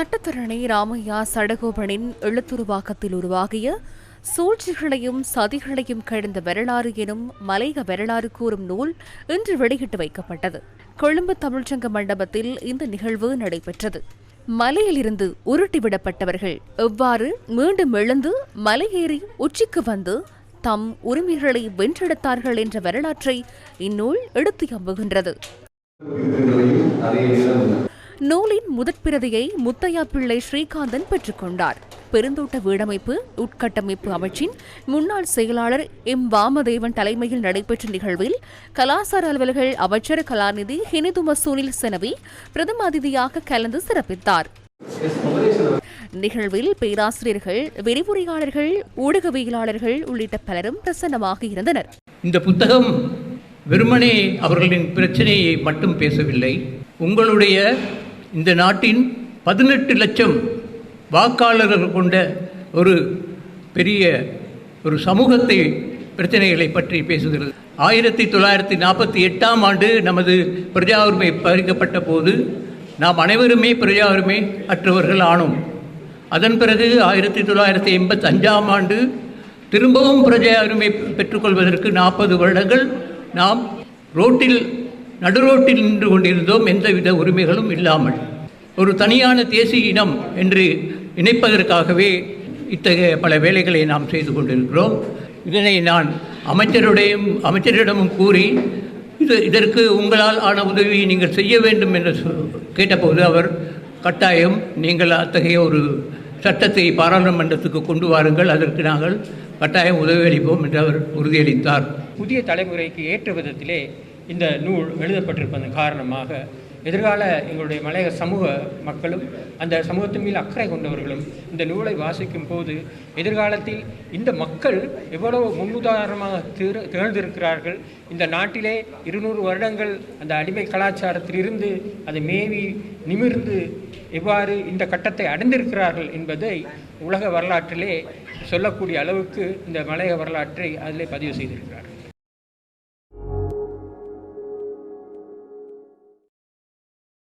சட்டத்தரணி ராமையா சடகோபனின் எழுத்துருவாக்கத்தில் உருவாகிய சூழ்ச்சிகளையும் சதிகளையும் கடந்த வரலாறு எனும் மலைய வரலாறு கூறும் நூல் இன்று வெளியிட்டு வைக்கப்பட்டது. கொழும்பு தமிழ்ச்சங்க மண்டபத்தில் இந்த நிகழ்வு நடைபெற்றது. மலையிலிருந்து உருட்டிவிடப்பட்டவர்கள் எவ்வாறு மீண்டும் எழுந்து மலையேறி உச்சிக்கு வந்து தம் உரிமைகளை வென்றெடுத்தார்கள் என்ற வரலாற்றை இந்நூல் எடுத்து அம்புகின்றது. நூலின் முதற்பிரதியை முத்தையா பிள்ளை ஸ்ரீகாந்தன் பெற்றுக்கொண்டார். பெருந்தோட்ட வீடமைப்பு உட்கட்டமைப்பு அமைச்சின் முன்னாள் செயலாளர் எம் வாமதேவன் தலைமையில் நடைபெற்ற நிகழ்வில் கலாசார அலுவலர்கள் அமைச்சர் கலாநிதி ஹினிது மசூனில் செனவி பிரதம அதிதியாக கலந்து சிறப்பித்தார். நிகழ்வில் பேராசிரியர்கள் விரிவுரையாளர்கள் ஊடகவியலாளர்கள் உள்ளிட்ட பலரும் பிரசன்னமாக இருந்தனர். இந்த புத்தகம் வெறுமனே அவர்களின் பிரச்சனையை மட்டும் பேசவில்லை உங்களுடைய இந்த நாட்டின் பதினெட்டு லட்சம் வாக்காளர்கள் கொண்ட ஒரு பெரிய ஒரு சமூகத்தை பிரச்சனைகளை பற்றி பேசுகிறது. ஆயிரத்தி தொள்ளாயிரத்தி நாற்பத்தி எட்டாம் ஆண்டு நமது பிரஜா உரிமை பறிக்கப்பட்ட போது நாம் அனைவருமே பிரஜா உரிமை அற்றவர்கள் ஆனோம். அதன் பிறகு ஆயிரத்தி தொள்ளாயிரத்தி எண்பத்தி அஞ்சாம் ஆண்டு திரும்பவும் பிரஜா உரிமை பெற்றுக்கொள்வதற்கு நாற்பது வருடங்கள் நாம் ரோட்டில் நடுரோட்டில் நின்று கொண்டிருந்தோம் எந்தவித உரிமைகளும் இல்லாமல். ஒரு தனியான தேசிய இனம் என்று இணைப்பதற்காகவே இத்தகைய பல வேலைகளை நாம் செய்து கொண்டிருக்கிறோம். இதனை நான் அமைச்சருடையும் அமைச்சரிடமும் கூறி இது இதற்கு உங்களால் ஆன உதவியை நீங்கள் செய்ய வேண்டும் என்று சொ- கேட்டபோது அவர் கட்டாயம் நீங்கள் அத்தகைய ஒரு சட்டத்தை பாராளுமன்றத்துக்கு கொண்டு வாருங்கள். அதற்கு நாங்கள் கட்டாயம் உதவி அளிப்போம் என்று அவர் உறுதியளித்தார். புதிய தலைமுறைக்கு ஏற்ற விதத்திலே இந்த நூல் எழுதப்பட்டிருப்பதன் காரணமாக எதிர்கால எங்களுடைய மலையக சமூக மக்களும் அந்த சமூகத்தின் மீது அக்கறை கொண்டவர்களும் இந்த நூலை வாசிக்கும் போது எதிர்காலத்தில் இந்த மக்கள் எவ்வளவு முன்னுதாரணமாக திரு திகழ்ந்திருக்கிறார்கள். இந்த நாட்டிலே இருநூறு வருடங்கள் அந்த அடிமை கலாச்சாரத்திலிருந்து அதை மேவி நிமிர்ந்து எவ்வாறு இந்த கட்டத்தை அடைந்திருக்கிறார்கள் என்பதை உலக வரலாற்றிலே சொல்லக்கூடிய அளவுக்கு இந்த மலையக வரலாற்றை அதிலே பதிவு செய்திருக்கிறார்கள்.